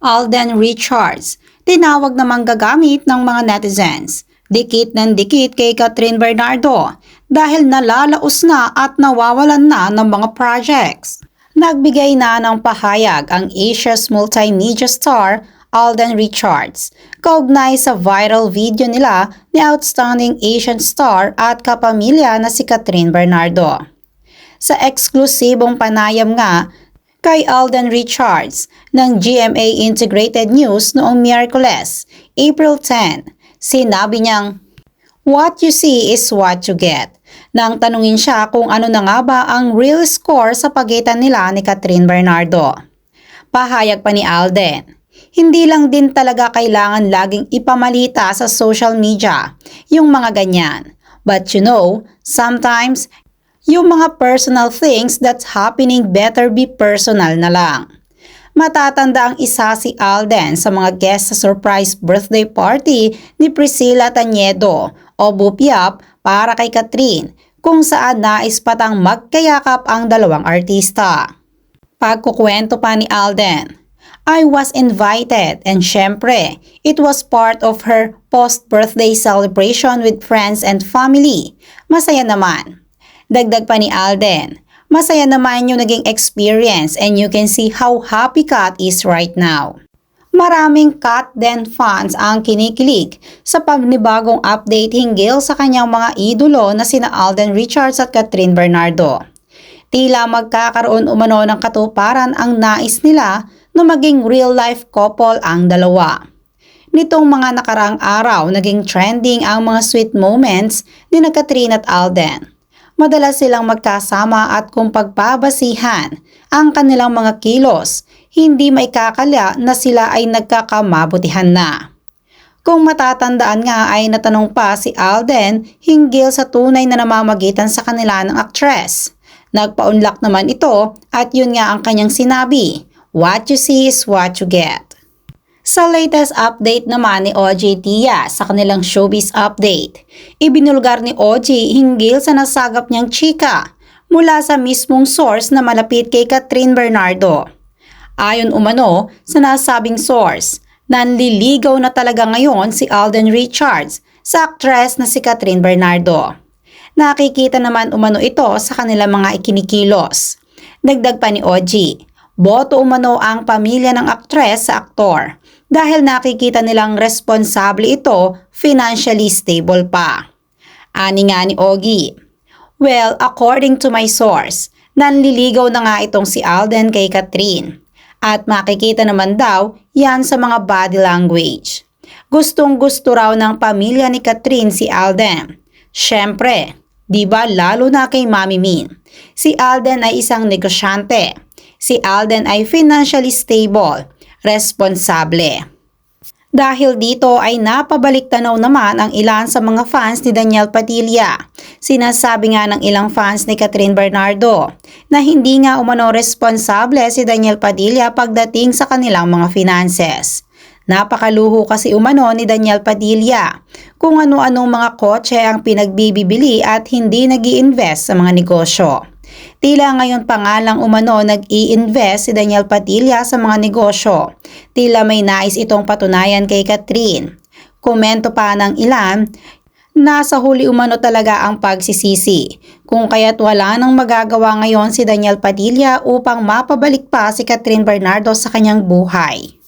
Alden Richards, tinawag na manggagamit ng mga netizens. Dikit ng dikit kay Catherine Bernardo dahil nalalaos na at nawawalan na ng mga projects. Nagbigay na ng pahayag ang Asia's multimedia star Alden Richards kaugnay sa viral video nila ni outstanding Asian star at kapamilya na si Catherine Bernardo. Sa eksklusibong panayam nga kay Alden Richards ng GMA Integrated News noong Miyerkules, April 10. Sinabi niyang, What you see is what you get. Nang tanungin siya kung ano na nga ba ang real score sa pagitan nila ni Catherine Bernardo. Pahayag pa ni Alden, hindi lang din talaga kailangan laging ipamalita sa social media yung mga ganyan. But you know, sometimes yung mga personal things that's happening better be personal na lang. Matatanda ang isa si Alden sa mga guest sa surprise birthday party ni Priscilla Taniedo o Bupiap para kay Catherine kung saan nais patang magkayakap ang dalawang artista. Pagkukwento pa ni Alden, I was invited and syempre, it was part of her post-birthday celebration with friends and family. Masaya naman. Dagdag pa ni Alden, masaya naman yung naging experience and you can see how happy Kat is right now. Maraming Kat Den fans ang kinikilig sa pagnibagong update hinggil sa kanyang mga idolo na sina Alden Richards at Catherine Bernardo. Tila magkakaroon umano ng katuparan ang nais nila na maging real-life couple ang dalawa. Nitong mga nakaraang araw, naging trending ang mga sweet moments ni na Catherine at Alden madalas silang magkasama at kung pagpabasihan ang kanilang mga kilos, hindi may kakala na sila ay nagkakamabutihan na. Kung matatandaan nga ay natanong pa si Alden hinggil sa tunay na namamagitan sa kanila ng actress. Nagpaunlak naman ito at yun nga ang kanyang sinabi, what you see is what you get. Sa latest update naman ni OJ Tia sa kanilang showbiz update, ibinulgar ni OJ hinggil sa nasagap niyang chika mula sa mismong source na malapit kay Catherine Bernardo. Ayon umano sa nasabing source, nanliligaw na talaga ngayon si Alden Richards sa actress na si Catherine Bernardo. Nakikita naman umano ito sa kanilang mga ikinikilos. Dagdag pa ni OG, boto umano ang pamilya ng aktres sa aktor dahil nakikita nilang responsable ito, financially stable pa. Ani nga ni Ogie, Well, according to my source, nanliligaw na nga itong si Alden kay Catherine. At makikita naman daw yan sa mga body language. Gustong gusto raw ng pamilya ni Catherine si Alden. Siyempre, di ba lalo na kay Mami Min. Si Alden ay isang negosyante. Si Alden ay financially stable responsable. Dahil dito ay napabalik tanaw naman ang ilan sa mga fans ni Daniel Padilla. Sinasabi nga ng ilang fans ni Catherine Bernardo na hindi nga umano responsable si Daniel Padilla pagdating sa kanilang mga finances. Napakaluho kasi umano ni Daniel Padilla kung ano-anong mga kotse ang pinagbibibili at hindi nag invest sa mga negosyo. Tila ngayon pa nga lang umano nag-i-invest si Daniel Padilla sa mga negosyo. Tila may nais itong patunayan kay Catherine. Komento pa ng ilan, nasa huli umano talaga ang pagsisisi. Kung kaya't wala nang magagawa ngayon si Daniel Padilla upang mapabalik pa si Catherine Bernardo sa kanyang buhay.